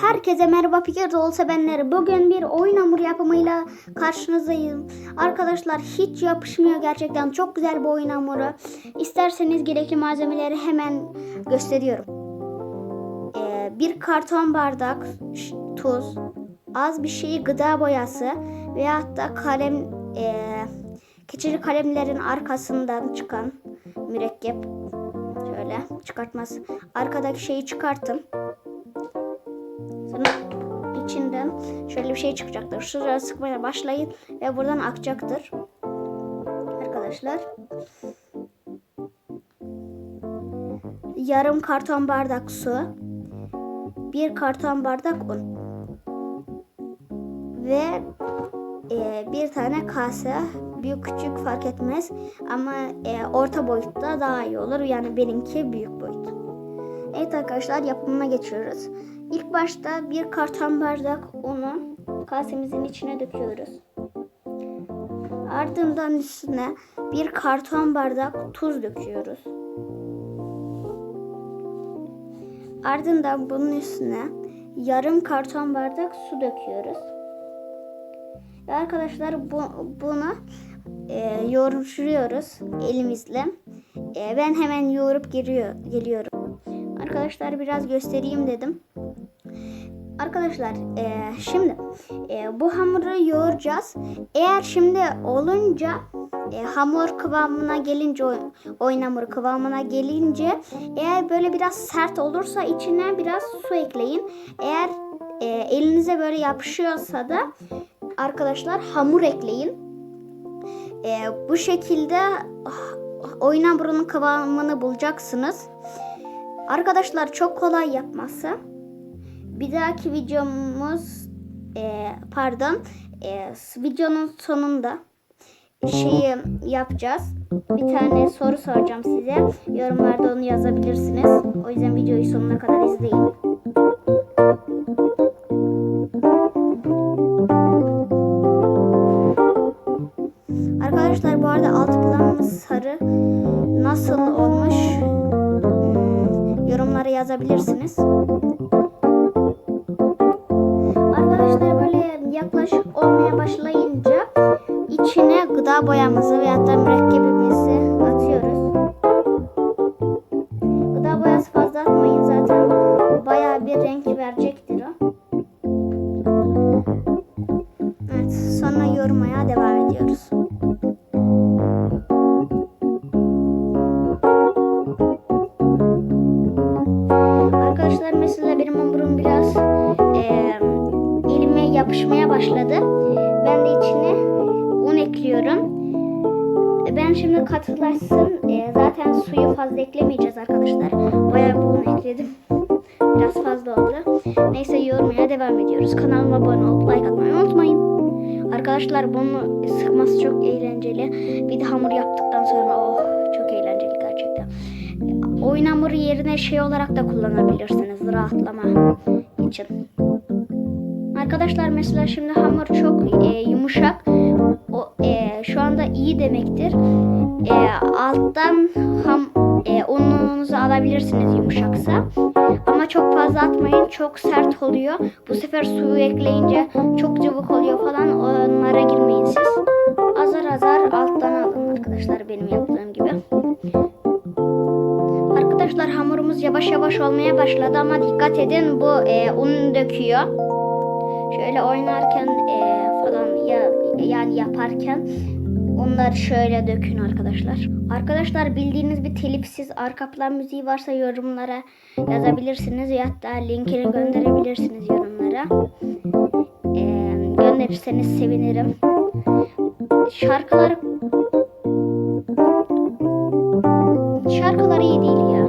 Herkese merhaba Fikir olsa benleri. Bugün bir oyun hamur yapımıyla karşınızdayım. Arkadaşlar hiç yapışmıyor gerçekten. Çok güzel bir oyun hamuru. İsterseniz gerekli malzemeleri hemen gösteriyorum. Ee, bir karton bardak tuz, az bir şey gıda boyası veyahut da kalem e, keçeli kalemlerin arkasından çıkan mürekkep şöyle çıkartması. Arkadaki şeyi çıkartın. Sonra içinden şöyle bir şey çıkacaktır. Şuraya sıkmaya başlayın ve buradan akacaktır. Arkadaşlar. Yarım karton bardak su. Bir karton bardak un. Ve e, bir tane kase. Büyük küçük fark etmez. Ama e, orta boyutta daha iyi olur. Yani benimki büyük boyut. Evet arkadaşlar yapımına geçiyoruz. İlk başta bir karton bardak unu kasemizin içine döküyoruz. Ardından üstüne bir karton bardak tuz döküyoruz. Ardından bunun üstüne yarım karton bardak su döküyoruz. Ve arkadaşlar bu, bunu e, yoğuruyoruz elimizle. E, ben hemen yoğurup giriyor, geliyorum. Arkadaşlar biraz göstereyim dedim. Arkadaşlar e, şimdi e, bu hamuru yoğuracağız. Eğer şimdi olunca e, hamur kıvamına gelince oy- oyun hamuru kıvamına gelince eğer böyle biraz sert olursa içine biraz su ekleyin. Eğer e, elinize böyle yapışıyorsa da arkadaşlar hamur ekleyin. E, bu şekilde ah, oyun hamurunun kıvamını bulacaksınız. Arkadaşlar çok kolay yapması. Bir dahaki videomuz e, pardon e, videonun sonunda şeyi yapacağız. Bir tane soru soracağım size. Yorumlarda onu yazabilirsiniz. O yüzden videoyu sonuna kadar izleyin. Arkadaşlar bu arada alt planımız sarı. Nasıl olmuş? Hmm, Yorumlara yazabilirsiniz. Yaklaşık olmaya başlayınca içine gıda boyamızı veyahut da mürekkebimizi atıyoruz. Gıda boyası fazla atmayın zaten bayağı bir renk verecektir yapışmaya başladı. Ben de içine un ekliyorum. Ben şimdi katılaşsın. E, zaten suyu fazla eklemeyeceğiz arkadaşlar. Bayağı bir un ekledim. Biraz fazla oldu. Neyse yoğurmaya devam ediyoruz. Kanalıma abone olup like atmayı unutmayın. Arkadaşlar bunu sıkması çok eğlenceli. Bir de hamur yaptıktan sonra oh çok eğlenceli gerçekten. Oyun hamuru yerine şey olarak da kullanabilirsiniz rahatlama için. Arkadaşlar mesela şimdi hamur çok e, yumuşak. O e, şu anda iyi demektir. E, alttan ham e, ununuzu alabilirsiniz yumuşaksa. Ama çok fazla atmayın. Çok sert oluyor. Bu sefer suyu ekleyince çok cıvık oluyor falan. Onlara girmeyin siz. Azar azar alttan alın arkadaşlar benim yaptığım gibi. Arkadaşlar hamurumuz yavaş yavaş olmaya başladı ama dikkat edin bu e, un döküyor. Şöyle oynarken e, falan ya yani yaparken onları şöyle dökün arkadaşlar. Arkadaşlar bildiğiniz bir telifsiz arka plan müziği varsa yorumlara yazabilirsiniz ya da linkini gönderebilirsiniz yorumlara. E, gönderirseniz sevinirim. Şarkılar Şarkılar iyi değil ya.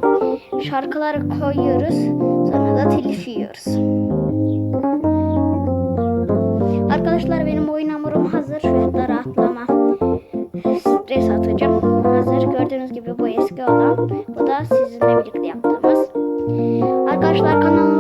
Şarkıları koyuyoruz. Sonra da telif yiyoruz. Arkadaşlar benim oyun hamurum hazır. Şöyle da rahatlama. Stres atacağım. Hazır. Gördüğünüz gibi bu eski olan. Bu da sizinle birlikte yaptığımız. Arkadaşlar kanalıma